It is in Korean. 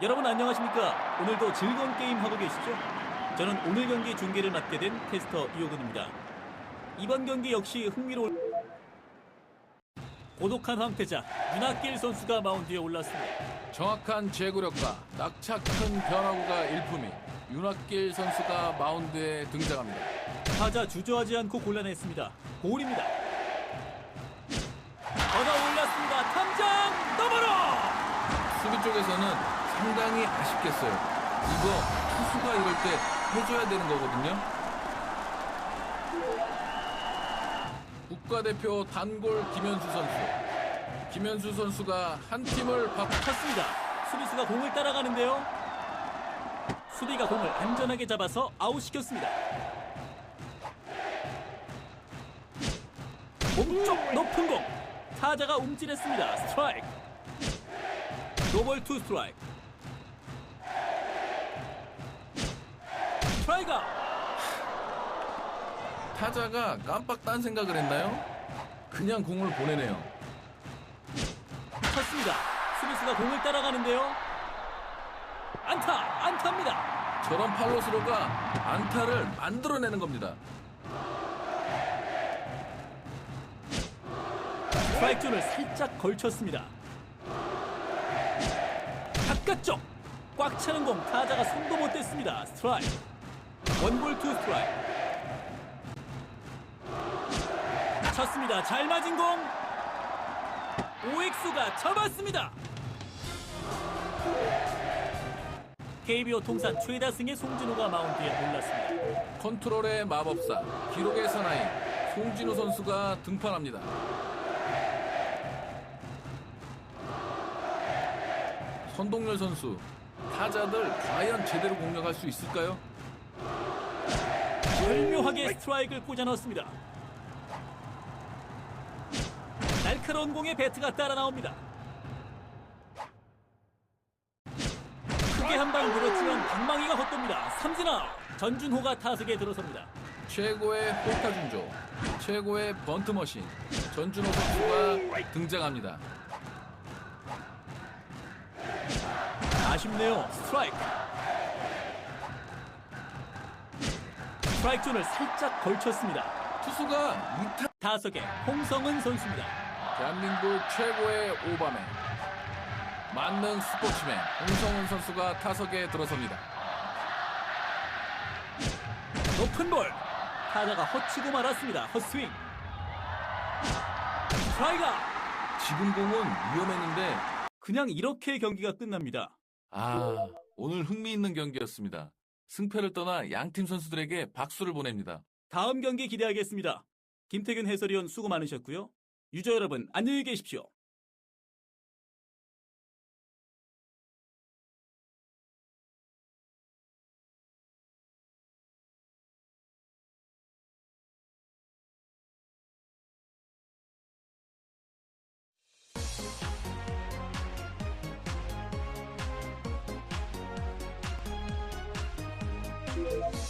여러분 안녕하십니까? 오늘도 즐거운 게임 하고 계시죠? 저는 오늘 경기 중계를 맡게 된 캐스터 이호근입니다. 이번 경기 역시 흥미로운 고독한 황태자 윤학길 선수가 마운드에 올랐습니다. 정확한 제구력과 낙차 큰 변화구가 일품인 윤학길 선수가 마운드에 등장합니다. 타자 주저하지 않고 골라냈습니다. 볼입니다. 걷어 올랐습니다. 탐장 너머로 수비 쪽에서는 상당히 아쉽겠어요. 이거 투수가 이럴 때 해줘야 되는 거거든요. 국가대표 단골 김현수 선수. 김현수 선수가 한 팀을 바 쳤습니다. 수비수가 공을 따라가는데요. 수비가 공을 안전하게 잡아서 아웃시켰습니다. 몸쪽 높은 공. 타자가 움찔했습니다. 스트라이크. 노볼 투 스트라이크. 스트라이크. 타자가 깜빡 딴 생각을 했나요? 그냥 공을 보내네요. 쳤습니다. 수비수가 공을 따라가는데요. 안타, 안타입니다. 저런 팔로스로가 안타를 만들어내는 겁니다. 스트라이크 존을 살짝 걸쳤습니다. 바깥쪽 꽉 차는 공 타자가 손도 못 댔습니다. 스트라이크 원볼 투 스트라이크 쳤습니다. 잘 맞은 공 오익수가 잡았습니다. KBO 통산 최다 승의 송진호가 마운드에 올랐습니다. 컨트롤의 마법사, 기록의 사나이 송진우 선수가 등판합니다. 선동열 선수, 타자들 과연 제대로 공략할 수 있을까요? 절묘하게 스트라이크를 꽂아 넣었습니다. 날카로운 공에 배트가 따라 나옵니다. 크게 한 방 물었지만 방망이가 헛돕니다. 삼진아 전준호가 타석에 들어섭니다. 최고의 호타 준조, 최고의 번트 머신 전준호 선수가 등장합니다. 아쉽네요. 스트라이크. 스트라이크 존을 살짝 걸쳤습니다. 투수가 이타 타석에 홍성은 선수입니다. 대한민국 최고의 오바맨 만능 스포츠맨 홍성훈 선수가 타석에 들어섭니다. 높은 볼 타자가 헛치고 말았습니다. 헛스윙. 스트라이크. 지금 공은 위험했는데 그냥 이렇게 경기가 끝납니다. 아 오늘 흥미있는 경기였습니다. 승패를 떠나 양팀 선수들에게 박수를 보냅니다. 다음 경기 기대하겠습니다. 김태균 해설위원 수고 많으셨고요. 유저 여러분 안녕히 계십시오. Bye.